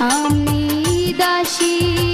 আমি দাসী।